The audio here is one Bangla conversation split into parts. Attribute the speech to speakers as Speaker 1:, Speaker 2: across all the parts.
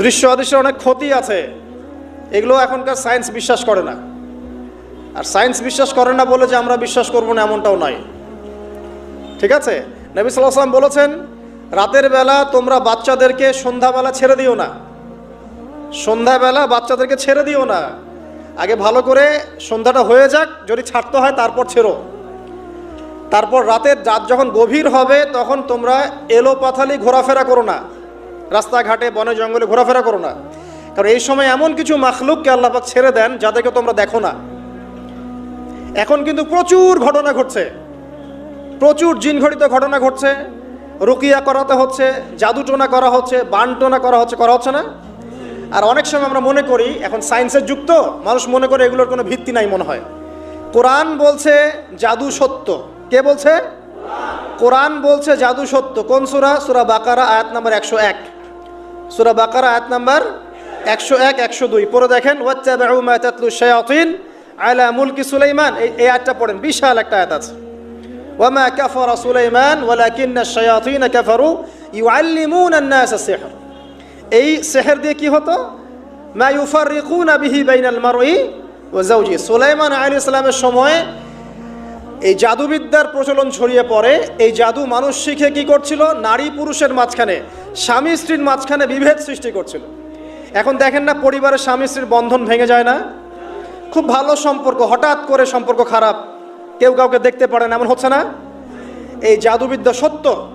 Speaker 1: দৃশ্য অদৃশ্যের অনেক ক্ষতি আছে। এগুলো এখনকার সায়েন্স বিশ্বাস করে না। আর সায়েন্স বিশ্বাস করে না বলে যে আমরা বিশ্বাস করব না এমনটাও নয়। ঠিক আছে? নবী সাল্লাম বলেছেন, রাতের বেলা তোমরা বাচ্চাদেরকে সন্ধ্যাবেলা ছেড়ে দিও না। সন্ধ্যাবেলা বাচ্চাদেরকে ছেড়ে দিও না। আগে ভালো করে সন্ধ্যাটা হয়ে যাক, যদি ছাড়তে হয় তারপর ছেড়ো। তারপর রাতের রাত যখন গভীর হবে, তখন তোমরা এলো পাথালি ঘোরাফেরা করো না। রাস্তাঘাটে, বনে, জঙ্গলে ঘোরাফেরা করো না। কারণ এই সময় এমন কিছু মাখলুককে আল্লাপাক ছেড়ে দেন, যাদেরকে তোমরা দেখো না। এখন কিন্তু প্রচুর ঘটনা ঘটছে। প্রচুর জিনঘটিত ঘটনা ঘটছে। রুকিয়া করাতে হচ্ছে, জাদুটোনা করা হচ্ছে, বানটোনা করা হচ্ছে করা হচ্ছে না। আর অনেক সময় আমরা মনে করি, এখন সায়েন্সের যুক্ত, মানুষ মনে করে এগুলোর কোনো ভিত্তি নাই মনে হয়। কোরআন বলছে জাদু সত্য। কে বলছে? কোরআন বলছে জাদু সত্য। কোন সুরা? সুরা বাকারা, আয়াত নাম্বার একশো এক। সুরা বাকারা, আয়াত নাম্বার একশো এক, একশো দুই। পরে দেখেন আলা মুলকি সুলাইমান। এই আয়াতটা পড়েন, বিশাল একটা আয়াত আছে। ওয়ামা কাফারা সুলাইমান, ওয়ালাকিন্না শায়াতিন কাফারু ইউআল্লিমুনা আন-নাস সিহর। এই সেহের দিয়ে কি হতো? মা ইউফাররিকুনা বিহি বাইনাল মারই ওয়া যাওজি। সুলাইমান আলাইহিস সালামের সময় এই জাদুবিদ্যার প্রচলন ছড়িয়ে পড়ে। এই জাদু মানুষ শিখে কি করছিল? নারী পুরুষের মাঝখানে স্বামী স্ত্রীর মাঝখানে বিভেদ সৃষ্টি করছিল। এখন দেখেন না পরিবারের স্বামী স্ত্রীর বন্ধন ভেঙে যায় না। খুব ভালো সম্পর্ক, হঠাৎ করে সম্পর্ক খারাপ। কেউ কাউকে দেখতে পারে না, এমন হচ্ছে না? এই জাদুবিদ্যা সত্য।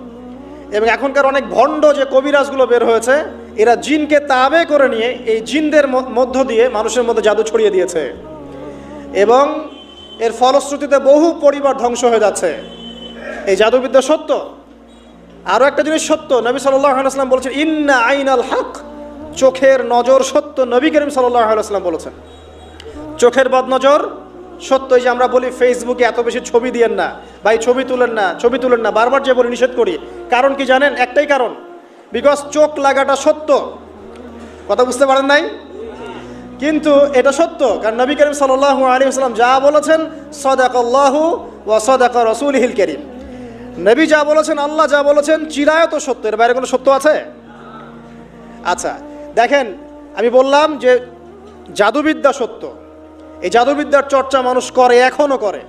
Speaker 1: এবং এখনকার অনেক ভণ্ড যে কবিরাজগুলো বের হয়েছে, এরা জিনকে তাবে করে নিয়ে এই জিনদের মধ্য দিয়ে মানুষের মধ্যে জাদু ছড়িয়ে দিয়েছে। এবং এর ফলশ্রুতিতে বহু পরিবার ধ্বংস হয়ে যাচ্ছে। এই জাদুবিদ্যা সত্য। আরও একটা জিনিস সত্য, নবী সাল্লাম বলেছেন, ইন্না আইন আল হক চোখের নজর সত্য, নবী করিম সাল্লাম বলেছেন। চোখের বদনজর সত্য, এই যে আমরা বলি ফেসবুকে এত বেশি ছবি দিয়েন না, ভাই ছবি তুলেন না, ছবি তুলেন না, বারবার যে বলি নিষেধ করি। কারণ কি জানেন? একটাই কারণ বিকজ চোখ লাগাটা সত্য। কথা বুঝতে পারেন নাই? কিন্তু এটা সত্য, কারণ নবী করিম সাল্লাহ আলী আসসালাম যা বলেছেন সদাক আল্লাহু ওয়া সদাক রসুল হিল করিম নবী যা বলেছেন, আল্লাহ যা বলেছেন, চিরায়ত সত্য। এর বাইরে কোনো সত্য আছে? আচ্ছা দেখেন, আমি বললাম যে জাদুবিদ্যা সত্য। এই জাদুবিদ্যার চর্চা মানুষ করে, এখনও করে।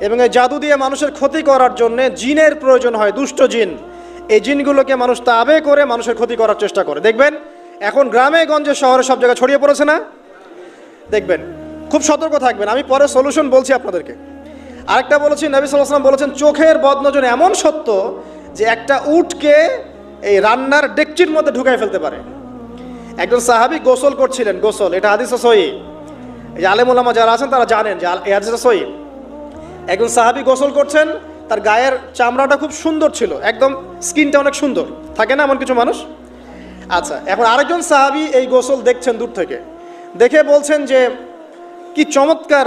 Speaker 1: এবং এই জাদু দিয়ে মানুষের ক্ষতি করার জন্য জিনের প্রয়োজন হয়, দুষ্ট জিন। এই জিনগুলোকে মানুষ তাবে করে মানুষের ক্ষতি করার চেষ্টা করে। দেখবেন, এখন গ্রামে, গঞ্জে, শহরে সব জায়গায় ছড়িয়ে পড়েছে না? দেখবেন, খুব সতর্ক থাকবেন। আমি পরে সলিউশন বলছি আপনাদেরকে। আরেকটা বলেছি নবী সাল্লাম বলেছেন, চোখের বদনজর এমন সত্য যে একটা উটকে এই রান্নার ডেকচির মধ্যে ঢুকাই ফেলতে পারে। একজন সাহাবি গোসল করছিলেন, গোসল, এটা হাদিস সহি। এই আলেমুল্লামা যারা আছেন, তারা জানেন যে এই হাদিস সহি। একজন সাহাবি গোসল করছেন, তার গায়ের চামড়াটা খুব সুন্দর ছিল, একদম স্কিনটা অনেক সুন্দর। থাকে না এমন কিছু মানুষ? আচ্ছা এখন আরেকজন সাহাবি এই গোসল দেখছেন দূর থেকে। দেখে বলছেন যে, কি চমৎকার